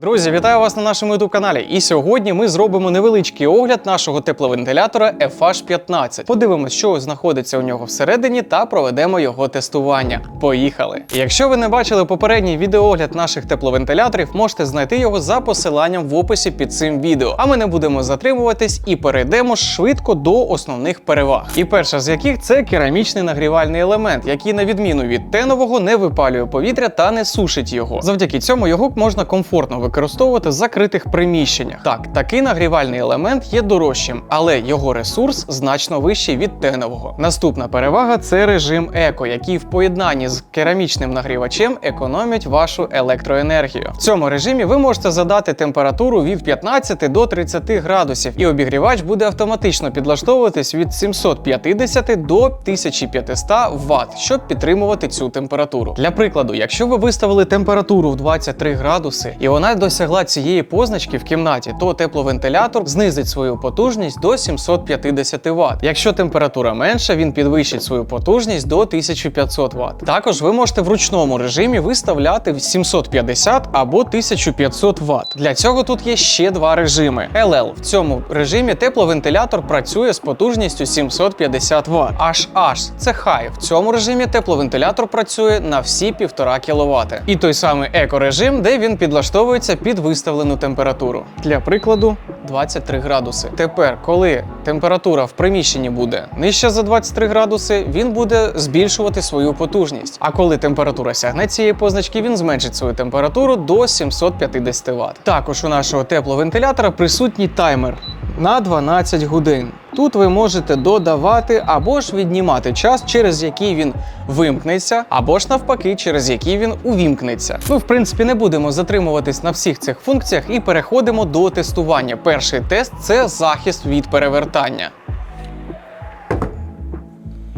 Друзі, вітаю вас на нашому youtube каналі. І сьогодні ми зробимо невеличкий огляд нашого тепловентилятора FH15. Подивимось, що знаходиться у нього всередині, та проведемо його тестування. Поїхали! Якщо ви не бачили попередній відеоогляд наших тепловентиляторів, можете знайти його за посиланням в описі під цим відео. А ми не будемо затримуватись і перейдемо швидко до основних переваг. І перша з яких це керамічний нагрівальний елемент, який, на відміну від тенового, не випалює повітря та не сушить його. Завдяки цьому його можна комфортно використовувати в закритих приміщеннях. Так, такий нагрівальний елемент є дорожчим, але його ресурс значно вищий від тенового. Наступна перевага це режим еко, який в поєднанні з керамічним нагрівачем економить вашу електроенергію. В цьому режимі ви можете задати температуру від 15 до 30 градусів, і обігрівач буде автоматично підлаштовуватись від 750 до 1500 Вт, щоб підтримувати цю температуру. Для прикладу, якщо ви виставили температуру в 23 градуси і вона досягла цієї позначки в кімнаті, то тепловентилятор знизить свою потужність до 750 Вт. Якщо температура менша, він підвищить свою потужність до 1500 Вт. Також ви можете в ручному режимі виставляти 750 або 1500 Вт. Для цього тут є ще два режими. LL. В цьому режимі тепловентилятор працює з потужністю 750 Вт. HH – це High. В цьому режимі тепловентилятор працює на всі 1,5 кВт. І той самий еко-режим, де він підлаштовується під виставлену температуру. Для прикладу 23 градуси. Тепер, коли температура в приміщенні буде нижча за 23 градуси, він буде збільшувати свою потужність. А коли температура сягне цієї позначки, він зменшить свою температуру до 750 Вт. Також у нашого тепловентилятора присутній таймер на 12 годин. Тут ви можете додавати або ж віднімати час, через який він вимкнеться, або ж навпаки, через який він увімкнеться. Ну, в принципі, не будемо затримуватись на всіх цих функціях і переходимо до тестування. Перший тест це захист від перевертання.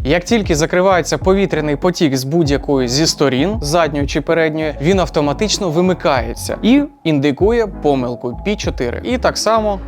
Як тільки закривається повітряний потік з будь-якої зі сторін, задньої чи передньої, він автоматично вимикається і індикує помилку P4. І так само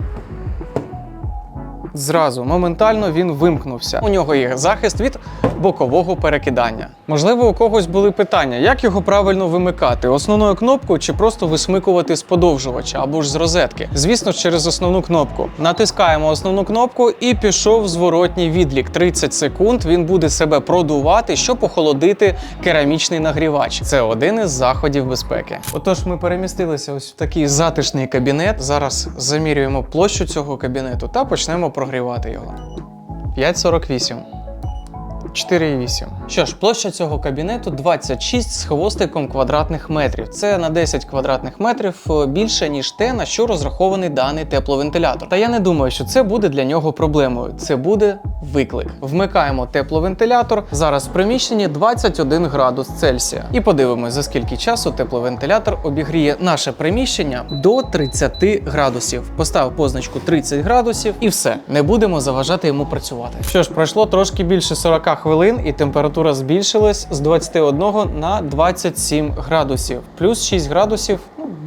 Зразу моментально він вимкнувся. У нього є захист від бокового перекидання. Можливо, у когось були питання, як його правильно вимикати: основною кнопкою чи просто висмикувати з подовжувача або ж з розетки. Звісно через основну кнопку. Натискаємо основну кнопку і пішов зворотній відлік. 30 секунд він буде себе продувати, щоб охолодити керамічний нагрівач. Це один із заходів безпеки. Отож, ми перемістилися ось в такий затишний кабінет. Зараз замірюємо площу цього кабінету та почнемо прогрівати його. 5,48. 4,8. Що ж, площа цього кабінету 26 з хвостиком квадратних метрів. Це на 10 квадратних метрів е, більше, ніж те, на що розрахований даний тепловентилятор. Та я не думаю, що це буде для нього проблемою. Це буде виклик. Вмикаємо тепловентилятор. Зараз в приміщенні 21 градус Цельсія. І подивимось, за скільки часу тепловентилятор обігріє наше приміщення до 30 градусів. Поставив позначку 30 градусів і все. Не будемо заважати йому працювати. Що ж, пройшло трошки більше 40 хвилин, і температура збільшилась з 21 на 27 градусів, плюс 6 градусів.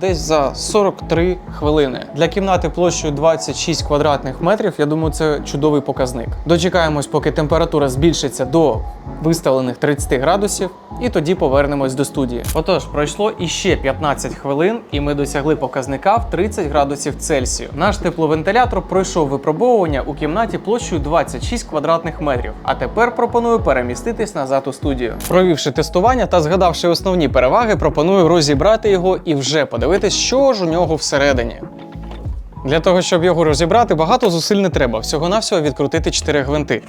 Десь за 43 хвилини для кімнати площею 26 квадратних метрів. Я думаю, це чудовий показник. Дочекаємось, поки температура збільшиться до виставлених 30 градусів, і тоді повернемось до студії. Отож, пройшло іще 15 хвилин, і ми досягли показника в 30 градусів Цельсію. Наш тепловентилятор пройшов випробовування у кімнаті площею 26 квадратних метрів. А тепер пропоную переміститись назад у студію. Провівши тестування та згадавши основні переваги, пропоную розібрати його і вже подивитись, що ж у нього всередині. Для того, щоб його розібрати, багато зусиль не треба. Всього-навсього відкрутити 4 гвинти.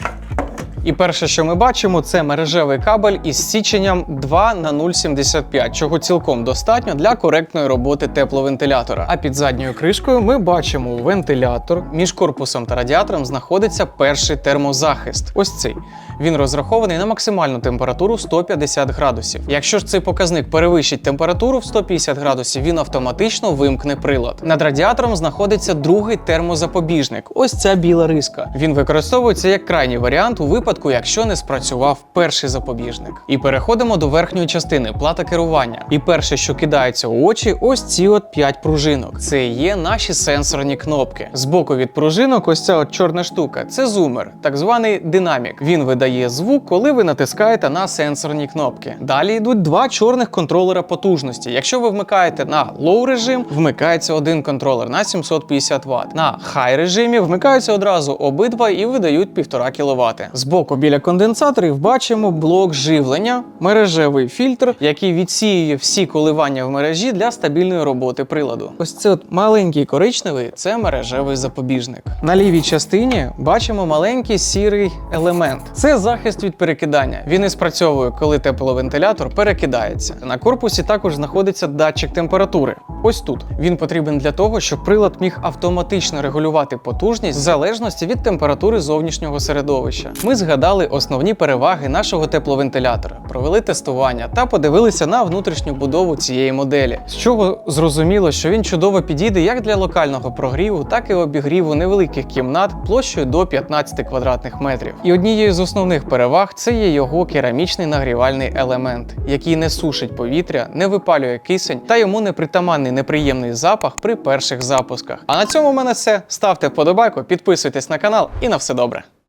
І перше, що ми бачимо, це мережевий кабель із січенням 2 на 0,75, чого цілком достатньо для коректної роботи тепловентилятора. А під задньою кришкою ми бачимо вентилятор. Між корпусом та радіатором знаходиться перший термозахист. Ось цей. Він розрахований на максимальну температуру 150 градусів. Якщо ж цей показник перевищить температуру в 150 градусів, він автоматично вимкне прилад. Над радіатором знаходиться другий термозапобіжник. Ось ця біла риска. Він використовується як крайній варіант у випадку, якщо не спрацював перший запобіжник. І переходимо до верхньої частини плата керування. І перше, що кидається у очі, ось ці от 5 пружинок. Це є наші сенсорні кнопки. Збоку від пружинок, ось ця от чорна штука. Це зумер, так званий динамік. Він видає видає звук, коли ви натискаєте на сенсорні кнопки. Далі йдуть два чорних контролера потужності. Якщо ви вмикаєте на low режим, вмикається один контролер на 750 Вт. На high режимі вмикаються одразу обидва і видають 1,5 кВт. Збоку біля конденсаторів бачимо блок живлення, мережевий фільтр, який відсіює всі коливання в мережі для стабільної роботи приладу. Ось це от маленький коричневий це мережевий запобіжник. На лівій частині бачимо маленький сірий елемент. Це захист від перекидання. Він і спрацьовує, коли тепловентилятор перекидається. На корпусі також знаходиться датчик температури. Ось тут він потрібен для того, щоб прилад міг автоматично регулювати потужність в залежності від температури зовнішнього середовища. Ми згадали основні переваги нашого тепловентилятора, провели тестування та подивилися на внутрішню будову цієї моделі, з чого зрозуміло, що він чудово підійде як для локального прогріву, так і обігріву невеликих кімнат площею до 15 квадратних метрів. І однією з основних переваг це є його керамічний нагрівальний елемент, який не сушить повітря, не випалює кисень та йому непритаманний неприємний запах при перших запусках. А на цьому в мене все. Ставте вподобайку, підписуйтесь на канал і на все добре.